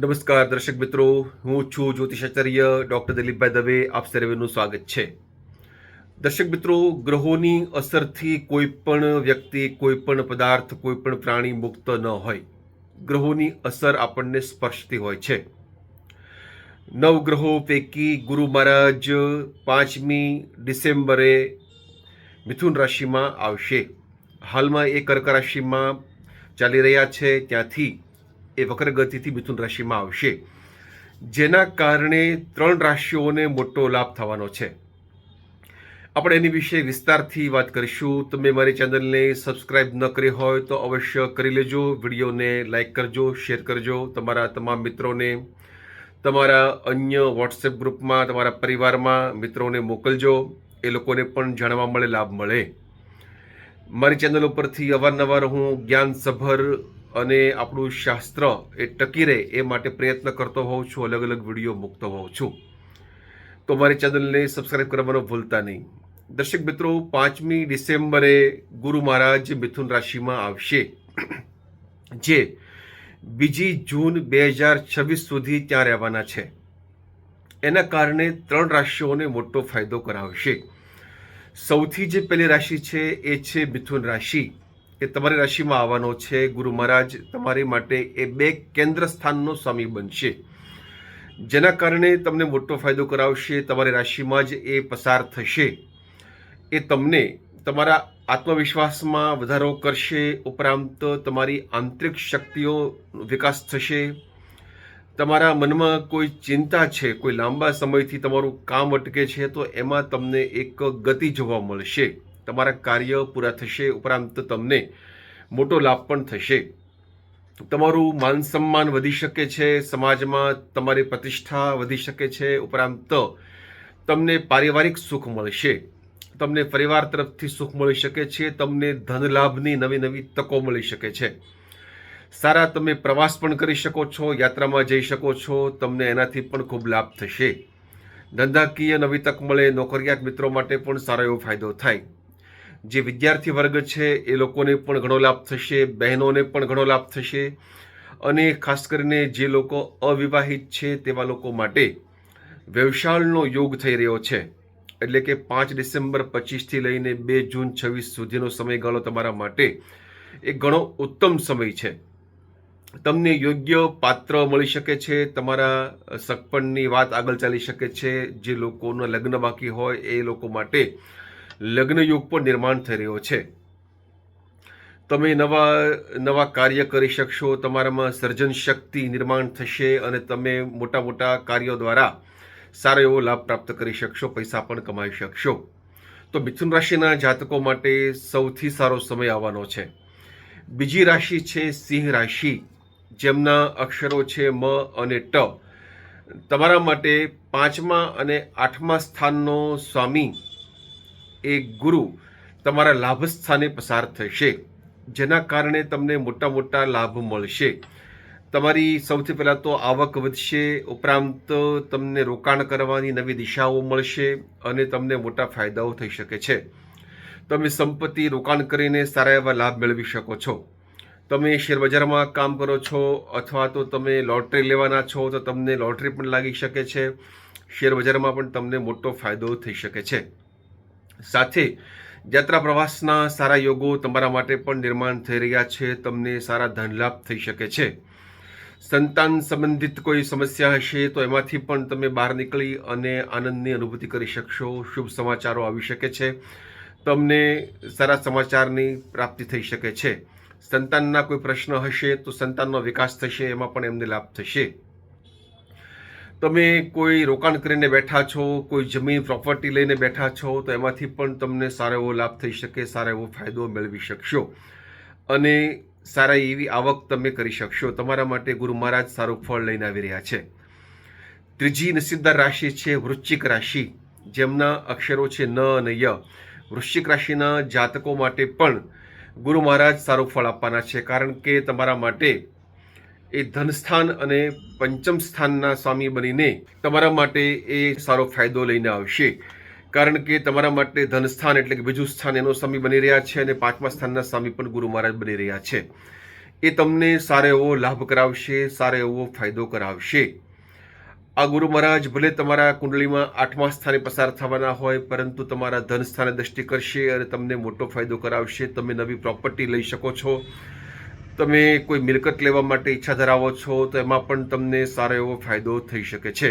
નમસ્કાર દર્શક મિત્રો, હું છું જ્યોતિષાચાર્ય ડૉક્ટર દિલીપભાઈ દવે, આપ સર્વેનું સ્વાગત છે. દર્શક મિત્રો, ગ્રહોની અસરથી કોઈ પણ વ્યક્તિ કોઈ પણ પદાર્થ કોઈ પણ પ્રાણી મુક્ત ન હોય. ગ્રહોની અસર આપણને સ્પર્શતી હોય છે. નવગ્રહો પૈકી ગુરુ મહારાજ પાંચમી ડિસેમ્બરે મિથુન રાશિમાં આવશે. હાલમાં એ કર્ક રાશિમાં ચાલી રહ્યા છે, ત્યાંથી એ વક્ર ગતિથી મિથુન રાશિમાં આવશે. જેના કારણે ત્રણ રાશિઓને મોટો લાભ થવાનો છે. આપણે એની વિશે વિસ્તારથી વાત કરીશું. તમે મારી ચેનલને સબસ્ક્રાઇબ ન કરી હોય તો અવશ્ય કરી લેજો. વિડીયોને લાઇક કરજો, શેર કરજો. તમારા તમામ મિત્રોને, તમારા અન્ય વોટ્સએપ ગ્રુપમાં, તમારા પરિવારમાં મિત્રોને મોકલજો. એ લોકોને પણ જાણવા મળે, લાભ મળે. મારી ચેનલ ઉપરથી અવારનવાર હું જ્ઞાનસભર અને આપણું શાસ્ત્ર એ ટકી રહે એ માટે પ્રયત્ન કરતો હોઉં છું, અલગ અલગ વીડિયો મૂકતો હોઉં છું. તો મારી ચેનલને સબસ્ક્રાઇબ કરવાનો ભૂલતા નહીં. દર્શક મિત્રો, પાંચમી ડિસેમ્બરે ગુરુ મહારાજ મિથુન રાશિમાં આવશે. જે બીજી જૂન બે હજાર છવ્વીસ સુધી ત્યાં રહેવાના છે. એના કારણે ત્રણ રાશિઓને મોટો ફાયદો કરાવશે. સૌથી જે પહેલી રાશિ છે એ છે મિથુન રાશિ એ તમારી રાશિમાં આવવાનો છે. ગુરુ મહારાજ, તમારી માટે એ બે કેન્દ્ર સ્થાનનો સ્વામી બનશે. જેના કારણે તમને મોટો ફાયદો કરાવશે, તમારી રાશિમાં જ એ પસાર થશે. એ તમને તમારા આત્મવિશ્વાસમાં વધારો કરશે. ઉપરાંત તમારી આંતરિક શક્તિઓ વિકાસ થશે. તમારા મનમાં કોઈ ચિંતા છે, કોઈ લાંબા સમયથી તમારું કામ અટકે છે, તો એમાં તમને એક ગતિ જોવા મળશે. તમારા કાર્ય પૂરા થશે, ઉપરાંત તમને મોટો લાભ પણ થશે. તમારું માન સન્માન વધી શકે છે, સમાજમાં તમારી પ્રતિષ્ઠા વધી શકે છે, ઉપરાંત તમને પારિવારિક સુખ મળશે. તમને પરિવાર તરફથી સુખ મળી શકે છે, તમને ધન લાભની નવી નવી તકો મળી શકે છે. સારા તમે પ્રવાસ પણ કરી શકો છો, યાત્રામાં જઈ શકો છો, તમને એનાથી પણ ખૂબ લાભ થશે. ધંધાકીય નવી તક મળે, નોકરિયાત મિત્રો માટે પણ સારો એવો ફાયદો થાય. જે વિદ્યાર્થી વર્ગ છે, એ લોકોને પણ ઘણો લાભ થશે, બહેનોને પણ ઘણો લાભ થશે અને ખાસ કરીને જે લોકો અવિવાહિત છે, તેવા લોકો માટે વ્યવસાયનો યોગ થઈ રહ્યો છે. એટલે કે પાંચ ડિસેમ્બર પચીસથી લઈને બે જૂન છવ્વીસ સુધીનો સમયગાળો તમારા માટે એ ઘણો ઉત્તમ સમય છે. તમને યોગ્ય પાત્ર મળી શકે છે, તમારા સગપણની વાત આગળ ચાલી શકે છે, જે લોકોના લગ્ન બાકી હોય એ લોકો માટે લગ્ન યોગ પણ નિર્માણ થઈ રહ્યો છે. તમે નવા નવા કાર્ય કરી શકશો, તમારામાં સર્જન શક્તિ નિર્માણ થશે અને તમે મોટા મોટા કાર્યો દ્વારા સારો એવો લાભ પ્રાપ્ત કરી શકશો, પૈસા પણ કમાઈ શકશો. તો મિથુન રાશિના જાતકો માટે સૌથી સારો સમય આવવાનો છે. બીજી રાશિ છે સિંહ રાશિ. જેમના અક્ષરો છે મ અને ટ. તમારા માટે પાંચમા અને આઠમા સ્થાનનો સ્વામી એ ગુરુ તમારા લાભ સ્થાને પસાર થશે, જેના કારણે તમને મોટા મોટા લાભ મળશે. તમારી સૌથી પહેલાં તો આવક વધશે, ઉપરાંત તમને રોકાણ કરવાની નવી દિશાઓ મળશે અને તમને મોટા ફાયદાઓ થઈ શકે છે. તમે સંપત્તિ રોકાણ કરીને સારા એવા લાભ મેળવી શકો છો. તમે શેરબજારમાં કામ કરો છો અથવા તો તમે લોટરી લેવાના છો, તો તમને લોટરી પણ લાગી શકે છે. શેરબજારમાં પણ તમને મોટો ફાયદો થઈ શકે છે. સાથે યાત્રા પ્રવાસના સારા યોગો તમારા માટે પણ નિર્માણ થઈ રહ્યા છે. તમને સારા ધનલાભ થઈ શકે છે. સંતાન સંબંધિત કોઈ સમસ્યા હશે તો એમાંથી પણ તમે બહાર નીકળી અને આનંદની અનુભૂતિ કરી શકશો. શુભ સમાચારો આવી શકે છે. તમને સારા સમાચારની પ્રાપ્તિ થઈ શકે છે. સંતાનના કોઈ પ્રશ્ન હશે તો સંતાનનો વિકાસ થશે, એમાં પણ એમને લાભ થશે. તમે કોઈ રોકાણ કરીને બેઠા છો, કોઈ જમીન, પ્રોપર્ટી લઈને બેઠા છો, તો એમાંથી પણ તમને સારો એવો લાભ થઈ શકે, સારો એવો ફાયદો મેળવી શકશો. અને સારા એવી આવક તમે કરી શકશો. તમારા માટે ગુરુ મહારાજ સારું ફળ લઈને આવી રહ્યા છે. ત્રીજી નસીબદાર રાશિ છે વૃશ્ચિક રાશિ. જેમના અક્ષરો છે ન અને ય. વૃશ્ચિક રાશિના જાતકો માટે પણ ગુરુ મહારાજ સારું ફળ આપવાના છે, કારણ કે તમારા માટે એ ધનસ્થાન અને પંચમ સ્થાનના સ્વામી બનીને તમારા માટે એ સારો ફાયદો લઈને આવશે. કારણ કે તમારા માટે ધનસ્થાન એટલે કે બીજું સ્થાન એનો સ્વામી બની રહ્યા છે અને પાંચમા સ્થાનના સ્વામી પણ ગુરુ મહારાજ બની રહ્યા છે. એ તમને સારો એવો લાભ કરાવશે, સારો એવો ફાયદો કરાવશે. આ ગુરુ મહારાજ ભલે તમારા કુંડળીમાં આઠમા સ્થાને પસાર થવાના હોય, પરંતુ તમારા ધન સ્થાને દ્રષ્ટિ કરશે અને તમને મોટો ફાયદો કરાવશે. તમે નવી પ્રોપર્ટી લઈ શકો છો. તમે કોઈ મિલકત લેવા માટે ઈચ્છા ધરાવો છો, તો એમાં પણ તમને સારો એવો ફાયદો થઈ શકે છે.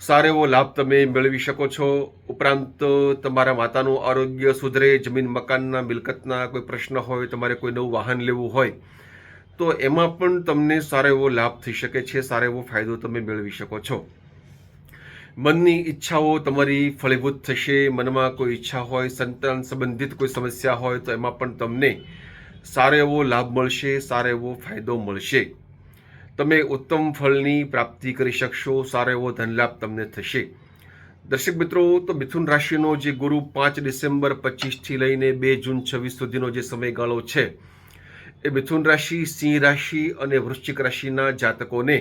સારો એવો લાભ તમે મેળવી શકો છો. ઉપરાંત, તમારા માતાનું આરોગ્ય સુધરે, જમીન મકાનના મિલકતના કોઈ પ્રશ્ન હોય, તમારે કોઈ નવું વાહન લેવું હોય તો એમાં પણ તમને સારો એવો લાભ થઈ શકે છે, સારો એવો ફાયદો તમે મેળવી શકો છો. મનની ઈચ્છાઓ તમારી ફળીભૂત થશે, મનમાં કોઈ ઈચ્છા હોય, સંતાન સંબંધિત કોઈ સમસ્યા હોય તો એમાં પણ તમને સારો એવો લાભ મળશે, સારો એવો ફાયદો મળશે. તમે ઉત્તમ ફળની પ્રાપ્તિ કરી શકશો, સારો એવો ધનલાભ તમને થશે. દર્શક મિત્રો, તો મિથુન રાશિનો જે ગુરુ પાંચ ડિસેમ્બર પચીસથી લઈને બે જૂન છવ્વીસ સુધીનો જે સમયગાળો છે એ મિથુન રાશિ, સિંહ રાશિ અને વૃશ્ચિક રાશિના જાતકોને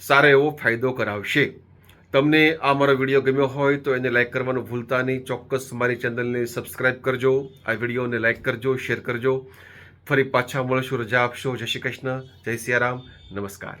સારો એવો ફાયદો કરાવશે. તમને આ મારો વીડિયો ગમ્યો હોય તો એને લાઇક કરવાનું ભૂલતા નહીં. ચોક્કસ મારી ચેનલને સબસ્ક્રાઇબ કરજો, આ વિડીયોને લાઇક કરજો, શેર કરજો. ફરી પાછા મળશું, રજા આપશો. જય શ્રી કૃષ્ણ, જય સિયારામ. નમસ્કાર.